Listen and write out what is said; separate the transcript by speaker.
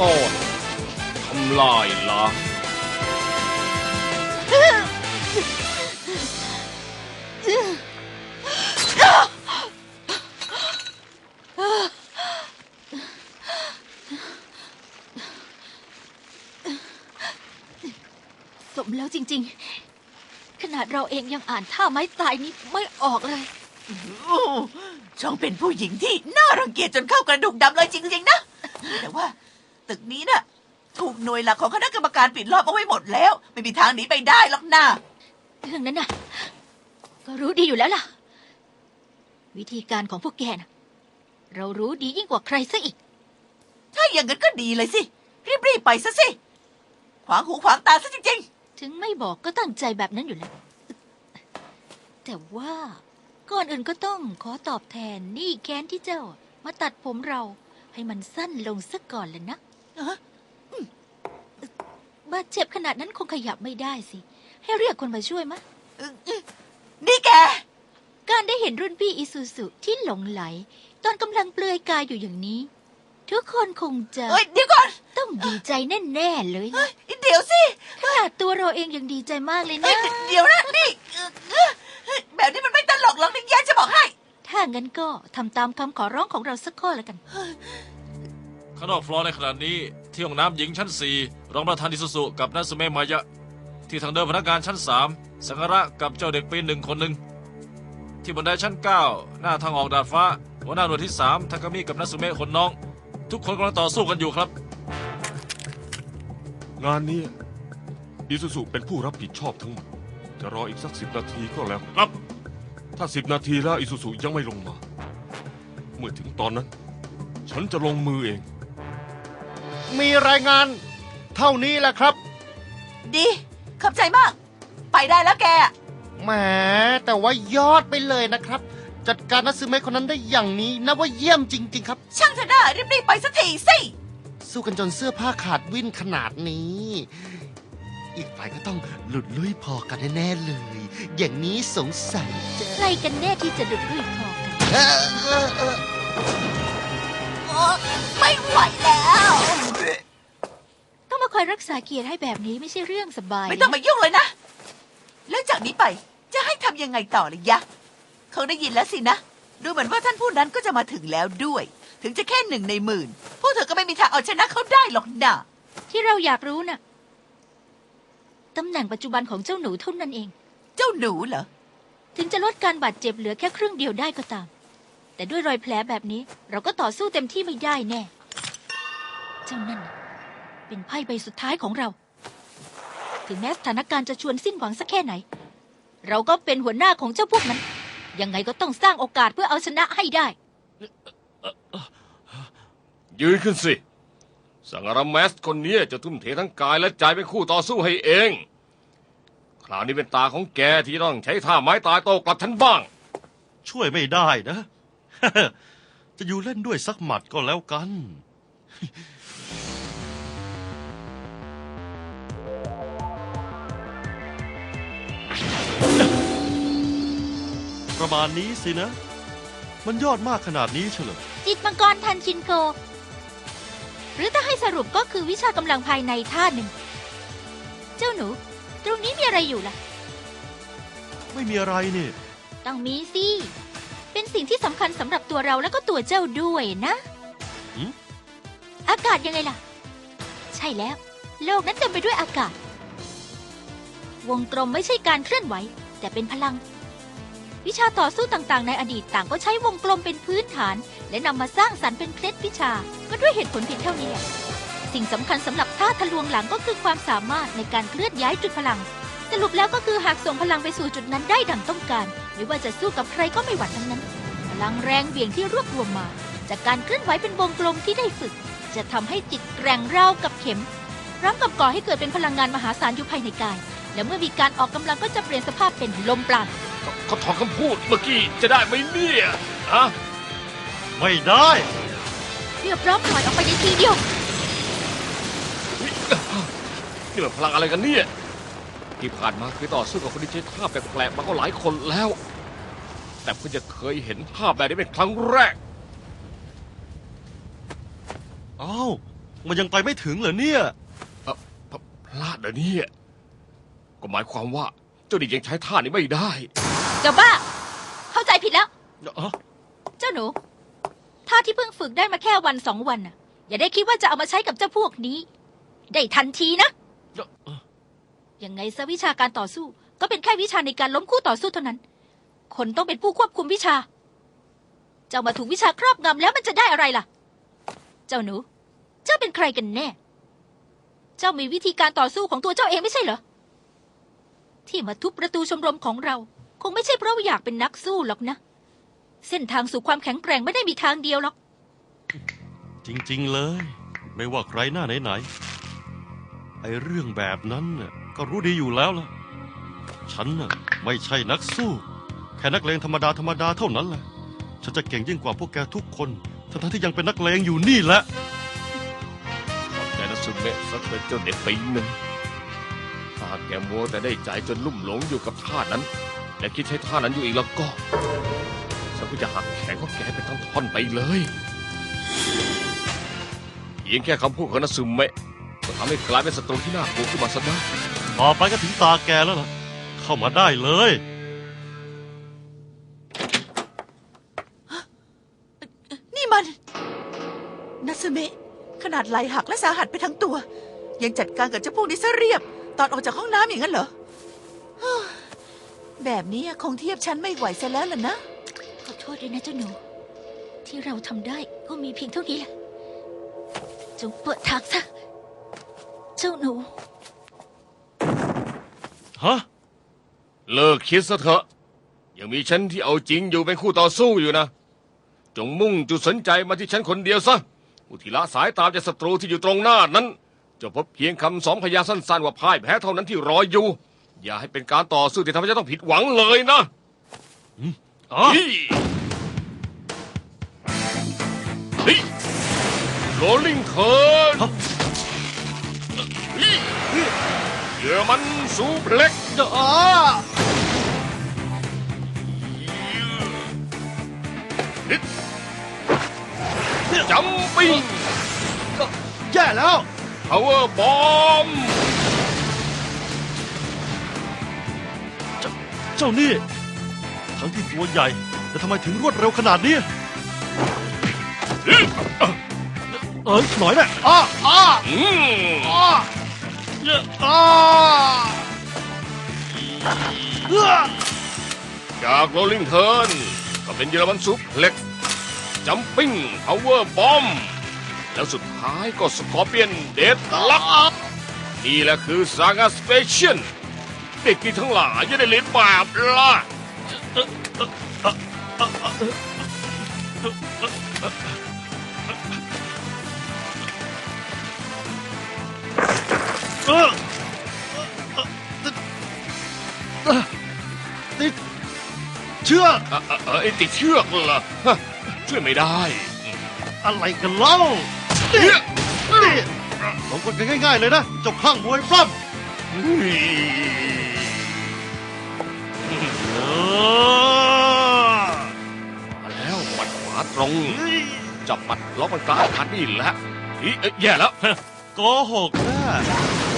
Speaker 1: ก้อนทำลายล้าง
Speaker 2: สมแล้วจริง ๆ ขนาดเราเองยังอ่านท่าไม้ตายนี้ไม่ออกเลย
Speaker 3: โอ้ช่างเป็นผู้หญิงที่น่ารังเกียจจนเข้ากระดูกดำเลยจริงๆนะ แต่ว่า ตึกนี้น่ะ ถูกหน่วยหลักของคณะกรรมการปิดล้อมเอาไว้หมดแล้ว ไม่มีทางหนีไปได้หรอกนะ
Speaker 2: เรื่องนั้นน่ะ ก็รู้ดีอยู่แล้วล่ะ วิธีการของพวกแกน่ะ เรารู้ดียิ่งกว่าใครซะอีก
Speaker 3: ถ้าอย่างนั้นก็ดีเลยสิ รีบๆไปซะสิ ขวางหูขวางตาซะจริง
Speaker 2: ถึงไม่บอกก็ตั้งใจแบบนั้นอยู่แล้ว แต่ว่าก่อนอื่นก็ต้องขอตอบแทนหนี่แค้นที่เจ้า มาตัดผมเราให้มันสั้นลงซะก่อนเลยนะ
Speaker 3: ฮะ
Speaker 2: บาดเจ็บขนาดนั้นคงขยับไม่ได้สิ ให้เรียกคนมาช่วยมะ
Speaker 3: ๆนี่แก
Speaker 2: การได้เห็นรุ่นพี่อิซูซุที่หลงไหล ตอนกำลังเปลือยกายอยู่อย่างนี้ ทุกคนคงจะ
Speaker 3: เอ้ยเดี๋ยวก่อน
Speaker 2: ต้องดีใจแน่ๆเลย
Speaker 3: เฮ้
Speaker 2: นะ
Speaker 3: ยเดี๋ยวสิ
Speaker 2: ขนาดตัวเราเองยังดีใจมากเลย
Speaker 3: เฮ้
Speaker 2: นะ
Speaker 3: ยเดี๋ยวนะนี่เอ่อเอ่อเฮ้ยแบบนี้มันไม่ตลกหรอกนิยายจะบอกให้
Speaker 2: ถ้างั้นก็ทำตามคำขอร้องของเราสักข้อแล้วกัน
Speaker 1: ข้างนอกฟลอร์ในขณะนี้ที่ห้องน้ำหญิงชั้น 4 รองประธานอิสุสุกับนัสเมะมายะ ที่ทางเดินพนักงานชั้น 3 สังหระกับเจ้าเด็กปีหนึ่งคนหนึ่ง ที่บันไดชั้น 9 หน้าทางออกดาดฟ้า หัวหน้าหน่วยที่ 3ทากามิกับนัสเมะคนน้อง ทุกคนกำลังต่อสู้กันอยู่ครับ
Speaker 4: งานนี้อิซูซุเป็นผู้รับผิดชอบทั้งหมด จะรออีกสักสิบนาทีก็แล้ว ครับ ถ้าสิบนาทีแล้วอิซูซุยังไม่ลงมา เมื่อถึงตอนนั้น ฉันจะลงมือเอง
Speaker 5: มีรายงานเท่านี้แหละครับ
Speaker 3: ดีขอบใจมาก ไปได้แล้วแก
Speaker 5: แหมแต่ว่ายอดไปเลยนะครับ จัดการนักซื้อเมคนนั้นได้อย่างนี้นับว่าเยี่ยมจริง ๆ ครับ
Speaker 3: ช่างเถอะนะรีบๆไปสักทีสิ
Speaker 5: สู้กันจนเสื้อผ้าขาดวิ่นขนาดนี้ อีกฝ่ายก็ต้องหลุดลุ่ยพอกันแน่ๆเลย อย่างนี้สงสัยจะ
Speaker 2: ใครกันแน่ที่จะดุดรุ่ยพอกัน
Speaker 5: เออเออเออ
Speaker 3: โอ๊ยไม่ไหวแล้ว
Speaker 2: ต้องมา คอยรักษาเกียรติให้แบบนี้ไม่ใช่เรื่องสบาย
Speaker 3: ไม่ต้อง
Speaker 2: นะ
Speaker 3: มายุ่งเลยนะ แล้วจากนี้ไปจะให้ทำยังไงต่อเลยยะเขาได้ยินแล้วสินะ ดูเหมือนว่าท่านผู้นั้นก็จะมาถึงแล้วด้วย ถึงจะแค่หนึ่งในหมื่น พวกเธอก็ไม่มีทางเอาชนะเขาได้หรอกนะ
Speaker 2: ที่เราอยากรู้น่ะตำแหน่งปัจจุบันของเจ้าหนูเท่านั้นเอง
Speaker 3: เจ้าหนูเหรอ
Speaker 2: ถึงจะลดการบาดเจ็บเหลือแค่ครึ่งเดียวได้ก็ตาม แต่ด้วยรอยแผลแบบนี้ เราก็ต่อสู้เต็มที่ไม่ได้แน่ เจ้านั่นน่ะ เป็นไพ่ใบสุดท้ายของเรา ถึงแม้สถานการณ์จะชวนสิ้นหวังสักแค่ไหน เราก็เป็นหัวหน้าของเจ้าพวกนั้น ยังไงก็ต้องสร้างโอกาสเพื่อเอาชนะให้ได้
Speaker 1: ยืนขึ้นสิ สังหารแมสคนนี้จะทุ่มเททั้งกายและใจเป็นคู่ต่อสู้ให้เอง คราวนี้เป็นตาของแกที่ต้องใช้ท่าไม้ตายโต้กลับฉันบ้าง
Speaker 6: ช่วยไม่ได้นะ จะอยู่เล่นด้วยสักหมัดก็แล้วกัน ประมาณนี้สินะ มันยอดมากขนาดนี้เฉลย
Speaker 2: จิตมังกรทันชินโก หรือถ้าให้สรุปก็คือวิชากำลังภายในท่าหนึ่ง เจ้าหนู ตรงนี้มีอะไรอยู่ล่ะ
Speaker 6: ไม่มีอะไรนี่
Speaker 2: ต้องมีสิ เป็นสิ่งที่สำคัญสำหรับตัวเราแล้วก็ตัวเจ้าด้วยนะ
Speaker 6: หืม
Speaker 2: อากาศยังไงล่ะ ใช่แล้ว โลกนั้นเต็มไปด้วยอากาศ วงกลมไม่ใช่การเคลื่อนไหว แต่เป็นพลัง วิชาต่อสู้ต่างๆ ในอดีตต่างก็ใช้วงกลมเป็นพื้นฐาน และนำมาสร้างสรรค์เป็นเคล็ดวิชา ก็ด้วยเหตุผลเพียงเท่านี้ สิ่งสำคัญสำหรับท่าทะลวงหลังก็คือความสามารถในการเคลื่อนย้ายจุดพลัง สรุปแล้วก็คือหากส่งพลังไปสู่จุดนั้นได้ดังต้องการ ไม่ว่าจะสู้กับใครก็ไม่หวั่นทั้งนั้น พลังแรงเหวี่ยงที่รวบรวมมา จากการเคลื่อนไหวเป็นวงกลมที่ได้ฝึก จะทำให้จิตแกร่งราวกับเข็มพร้อมกับก่อให้เกิดเป็นพลังงานมหาศาลอยู่ภายในกาย และเมื่อมีการออกกำลังก็จะเปลี่ยนสภาพเป็นลมปราณ
Speaker 1: เขาถอนคำพูดเมื่อกี้จะได้ไหมเนี่ยอะ
Speaker 6: ไม่ได้
Speaker 2: เรียบร้อมถอยออกไปในทีเดียว
Speaker 1: นี่มันพลังอะไรกันเนี่ย ที่ผ่านมาเคยต่อสู้กับคนที่ใช้ท่าแปลกๆมาก็หลายคนแล้ว แต่เพิ่งจะเคยเห็นภาพแบบนี้เป็นครั้งแรก
Speaker 6: อ้าว มันยังไปไม่ถึงเหรอเนี่ย
Speaker 4: พลาดเหรอเนี่ย ก็หมายความว่าเจ้าดิยังใช้ท่านี้ไม่ได้
Speaker 2: เจ้าบ้า เข้าใจผิดแล้ว
Speaker 6: อ๋อ
Speaker 2: เจ้าหนูท่าที่เพิ่งฝึกได้มาแค่วันสองวันน่ะ อย่าได้คิดว่าจะเอามาใช้กับเจ้าพวกนี้ ได้ทันทีนะยังไงซะวิชาการต่อสู้ ก็เป็นแค่วิชาในการล้มคู่ต่อสู้เท่านั้น คนต้องเป็นผู้ควบคุมวิชา เจ้ามาถูกวิชาครอบงำแล้วมันจะได้อะไรล่ะ เจ้าหนู เจ้าเป็นใครกันแน่ เจ้ามีวิธีการต่อสู้ของตัวเจ้าเองไม่ใช่เหรอ ที่มาทุบประตูชมรมของเรา คงไม่ใช่เพราะว่าอยากเป็นนักสู้หรอกนะ เส้นทางสู่ความแข็งแกร่งไม่ได้มีทางเดียวหรอก
Speaker 6: จริง ๆ เลย ไม่ว่าใครหน้าไหนๆไอ้เรื่องแบบนั้นน่ะก็รู้ดีอยู่แล้วล่ะ ฉันน่ะไม่ใช่นักสู้ แค่นักเลงธรรมดาธรรมดาเท่านั้นแหละ ฉันจะเก่งยิ่งกว่าพวกแกทุกคนทั้งๆที่ยังเป็นนักเลงอยู่นี่แหละ
Speaker 4: ขอบใจนะสุเมะสักเป็นเจ้าเด็กปีหนึ่งถ้าหากแกมัวแต่ได้ใจจนลุ่มหลงอยู่กับท่านั้น และคิดใช้ท่านั้นอยู่อีกแล้วก็ ฉันก็จะหักแขนของแกเป็นท่อนๆไปเลยเพียงแค่คำพูดของนัสุเมะก็ทำให้กลายเป็นศัตรูที่น่ากลัวขึ้นมาซะได้
Speaker 6: ต่อไปก็ถึงตาแกแล้วล่ะ เข้ามาได้เลย
Speaker 3: นี่มันนัสเมะขนาดไหลหักและสาหัสไปทั้งตัว ยังจัดการกับเจ้าพวกนี้ซะเรียบ ตอนออกจากห้องน้ำอย่างนั้นเหรอฮ่า แบบนี้คงเทียบฉันไม่ไหวซะแล้วล่ะนะ
Speaker 2: ขอโทษด้วยนะเจ้าหนู ที่เราทำได้ก็มีเพียงเท่านี้แหละ จงเปิดทางซะ เจ้าหนู
Speaker 6: ฮะ
Speaker 4: เลิกคิดซะเถอะ ยังมีฉันที่เอาจริงอยู่เป็นคู่ต่อสู้อยู่นะ จงมุ่งจุดสนใจมาที่ฉันคนเดียวซะ อุทิละสายตามจากศัตรูที่อยู่ตรงหน้านั้น จะพบเพียงคำสองพยางค์สั้นๆว่าพ่ายแพ้เท่านั้นที่รออยู่ อย่าให้เป็นการต่อสู้ที่ทำให้ฉันต้องผิดหวังเลยนะ
Speaker 6: อ๋อ
Speaker 4: เฮ้ยเฮ้ยโรลลิงเทิร์น
Speaker 6: ฮะ
Speaker 4: เยอรมันซูเพล็กซ์
Speaker 6: อ๋อ
Speaker 4: จัมปิ้ง
Speaker 6: แย่แล้ว
Speaker 4: พา เจ้า
Speaker 6: นี่ ทั้งที่ตัวใหญ่แต่ทำไมถึงรวดเร็วขนาดนี้เออหน่อยแหละอ้าอ้า
Speaker 4: อ้า
Speaker 6: เยอะอ้าเอื้อ
Speaker 4: จากโรลลิงเทิร์นก็เป็นเยอรมันซูเล็กจัมปิ้งพาวเวอร์บอมแล้วสุดท้ายก็สกอร์เปียนเดดลักนี่แหละคือซากาสเปเชียล เด็กกีทั้งหลายจะได้เล่นแบบล่ะ
Speaker 6: เออติดเชือก
Speaker 4: เอ่อเอ่อเอ่อไอ้ติดเชือกเหรอฮะช่วยไม่ได้
Speaker 6: อะไรกันเล่า
Speaker 4: เฮ้ย
Speaker 6: นี่ลงกันง่ายๆเลยนะเจ้าข้างมวยปล้ำเออ
Speaker 4: มาแล้วหมัดขวาตรง จับหมัดล็อกมันกลางคันนี่แหละเฮ้ยเอ้ยแย่แล้ว
Speaker 6: โกหกนะอ้
Speaker 2: วเกินไปนะ